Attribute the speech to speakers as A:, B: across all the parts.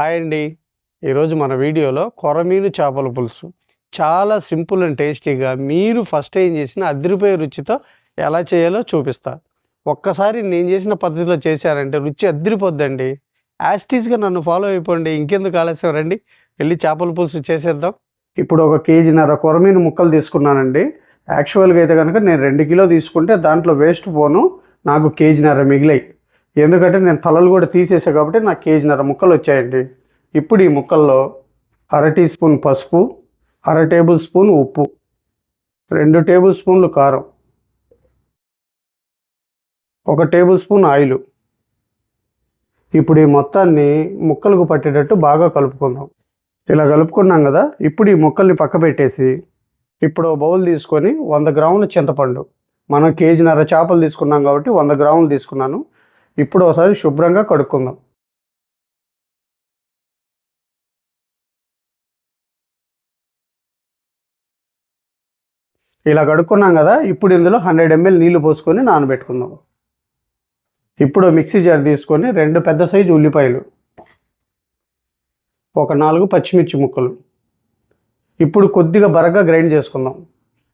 A: Hi అండి. ఈరోజు మన వీడియోలో కొరమీను చేపల పులుసు. చాలా సింపుల్ అండ్ టేస్టీగా మీరు ఫస్ట్ ఏం చేసిన అదిరిపోయే రుచితో ఎలా చేయాలో చూపిస్తా. ఒక్కసారి నేను చేసిన పద్ధతిలో చేశారంటే రుచి అదిరిపోద్దండి. యాస్టీస్గా నన్ను ఫాలో అయిపోండి. ఇంకెందుకు ఆలస్యం రండి. వెళ్ళి చేపల పులుసు చేసేద్దాం. ఇప్పుడు ఒక కేజీన్నర కొరమీను ముక్కలు తీసుకున్నానండి. యాక్చువల్గా అయితే కనుక నేను రెండు కిలో తీసుకుంటే దాంట్లో వేస్ట్ పోను. నాకు కేజీన్నర మిగిలాయి. ఎందుకంటే నేను తలలు కూడా తీసేసా కాబట్టి నాకు కేజీన్నర ముక్కలు వచ్చాయండి. ఇప్పుడు ఈ ముక్కల్లో అర టీ స్పూన్ పసుపు అర టేబుల్ స్పూన్ ఉప్పు రెండు టేబుల్ స్పూన్లు కారం ఒక టేబుల్ స్పూన్ ఆయిల్. ఇప్పుడు ఈ మొత్తాన్ని ముక్కలకు పట్టేటట్టు బాగా కలుపుకుందాం. ఇలా కలుపుకున్నాం కదా ఇప్పుడు ఈ ముక్కల్ని పక్క పెట్టేసి ఇప్పుడు బౌల్ తీసుకొని వంద గ్రాముల చింతపండు. మనం కేజీన్నర చేపలు తీసుకున్నాం కాబట్టి వంద గ్రాములు తీసుకున్నాను. ఇప్పుడు ఒకసారి శుభ్రంగా కడుక్కుందాం. ఇలా కడుక్కున్నాం కదా ఇప్పుడు ఇందులో హండ్రెడ్ ఎంఎల్ నీళ్ళు పోసుకొని నానబెట్టుకుందాం. ఇప్పుడు మిక్సీ జార్ తీసుకొని రెండు పెద్ద సైజు ఉల్లిపాయలు ఒక నాలుగు పచ్చిమిర్చి ముక్కలు. ఇప్పుడు కొద్దిగా బరగా గ్రైండ్ చేసుకుందాం.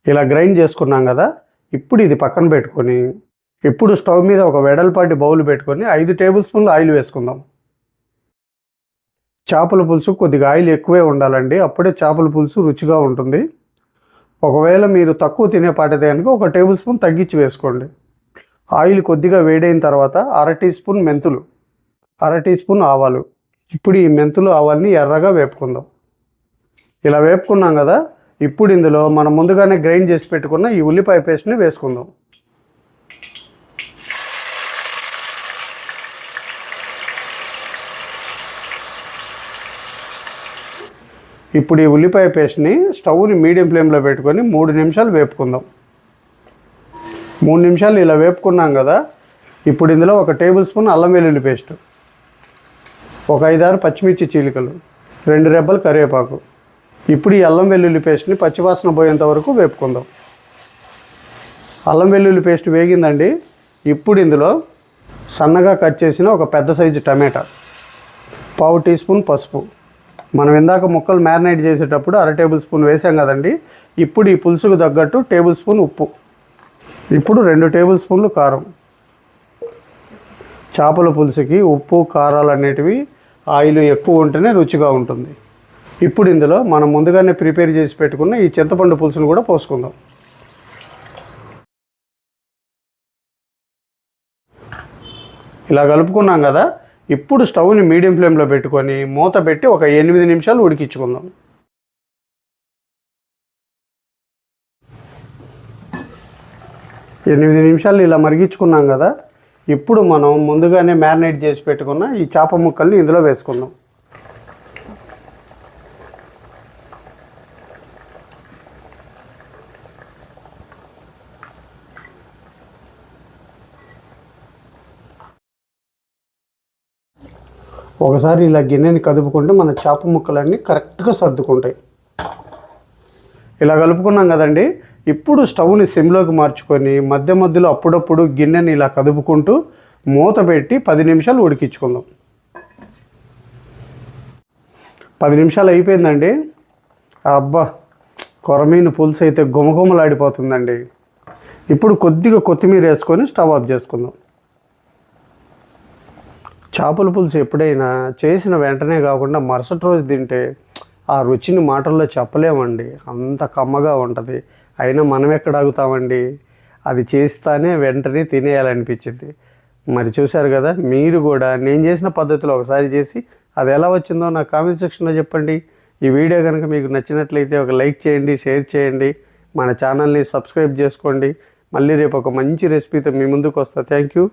A: ఇలా గ్రైండ్ చేసుకున్నాం కదా ఇప్పుడు ఇది పక్కన పెట్టుకొని ఇప్పుడు స్టవ్ మీద ఒక వెడల్పాటి బౌల్ పెట్టుకొని ఐదు టేబుల్ స్పూన్లు ఆయిల్ వేసుకుందాం. చేపల పులుసు కొద్దిగా ఆయిల్ ఎక్కువే ఉండాలండి. అప్పుడే చేపల పులుసు రుచిగా ఉంటుంది. ఒకవేళ మీరు తక్కువ తినే పాటిదే కనుక ఒక టేబుల్ స్పూన్ తగ్గించి వేసుకోండి. ఆయిల్ కొద్దిగా వేడైన తర్వాత అర టీ స్పూన్ మెంతులు అర టీ స్పూన్ ఆవాలు. ఇప్పుడు ఈ మెంతులు ఆవాల్ని ఎర్రగా వేపుకుందాం. ఇలా వేపుకున్నాం కదా ఇప్పుడు ఇందులో మనం ముందుగానే గ్రైండ్ చేసి పెట్టుకున్న ఈ ఉల్లిపాయ పేస్ట్ని వేసుకుందాం. ఇప్పుడు ఈ ఉల్లిపాయ పేస్ట్ని స్టవ్ని మీడియం ఫ్లేమ్లో పెట్టుకొని మూడు నిమిషాలు వేపుకుందాం. మూడు నిమిషాలు ఇలా వేపుకున్నాం కదా ఇప్పుడు ఇందులో ఒక టేబుల్ స్పూన్ అల్లం వెల్లుల్లి పేస్ట్ ఒక ఐదారు పచ్చిమిర్చి చీలికలు రెండు రెబ్బలు కరివేపాకు. ఇప్పుడు ఈ అల్లం వెల్లుల్లి పేస్ట్ని పచ్చివాసన పోయేంత వరకు వేపుకుందాం. అల్లం వెల్లుల్లి పేస్ట్ వేగిందండి ఇప్పుడు ఇందులో సన్నగా కట్ చేసిన ఒక పెద్ద సైజు టమాటా పావు టీ స్పూన్ పసుపు మనం ఇందాక ముక్కలు మ్యారినేట్ చేసేటప్పుడు అర టేబుల్ స్పూన్ వేసాం కదండి. ఇప్పుడు ఈ పులుసుకు తగ్గట్టు టేబుల్ స్పూన్ ఉప్పు. ఇప్పుడు రెండు టేబుల్ స్పూన్లు కారం. చేపల పులుసుకి ఉప్పు కారాలు అనేటివి ఆయిల్ ఎక్కువ ఉంటేనే రుచిగా ఉంటుంది. ఇప్పుడు ఇందులో మనం ముందుగానే ప్రిపేర్ చేసి పెట్టుకున్న ఈ చింతపండు పులుసును కూడా పోసుకుందాం. ఇలా కలుపుకున్నాం కదా ఇప్పుడు స్టవ్ని మీడియం ఫ్లేమ్లో పెట్టుకొని మూత పెట్టి ఒక ఎనిమిది నిమిషాలు ఉడికించుకుందాం. ఎనిమిది నిమిషాలు ఇలా మరిగించుకున్నాం కదా ఇప్పుడు మనం ముందుగానే మ్యారినేట్ చేసి పెట్టుకున్న ఈ చేప ముక్కల్ని ఇందులో వేసుకుందాం. ఒకసారి ఇలా గిన్నెని కదుపుకుంటే మన చేప ముక్కలన్నీ కరెక్ట్గా సర్దుకుంటాయి. ఇలా కలుపుకున్నాం కదండి. ఇప్పుడు స్టవ్ని సిమ్లోకి మార్చుకొని మధ్య మధ్యలో అప్పుడప్పుడు గిన్నెని ఇలా కదుపుకుంటూ మూత పెట్టి పది నిమిషాలు ఉడికించుకుందాం. పది నిమిషాలు అయిపోయిందండి. అబ్బా! కొరమీను పులుసు అయితే గుమగుమలాడిపోతుందండి ఇప్పుడు కొద్దిగా కొత్తిమీర వేసుకొని స్టవ్ ఆఫ్ చేసుకుందాం. చేపల పులుసు ఎప్పుడైనా చేసిన వెంటనే కాకుండా మరుసటి రోజు తింటే ఆ రుచిని మాటల్లో చెప్పలేమండి. అంత కమ్మగా ఉంటుంది. అయినా మనం ఎక్కడ ఆగుతామండి? అది చేస్తానే వెంటనే తినేయాలనిపించింది. మరి చూశారు కదా మీరు కూడా నేను చేసిన పద్ధతిలో ఒకసారి చేసి అది ఎలా వచ్చిందో నా కామెంట్ సెక్షన్లో చెప్పండి. ఈ వీడియో కనుక మీకు నచ్చినట్లయితే ఒక లైక్ చేయండి షేర్ చేయండి మన ఛానల్ని సబ్స్క్రైబ్ చేసుకోండి. మళ్ళీ రేపు ఒక మంచి రెసిపీతో మీ ముందుకు వస్తా. Thank you.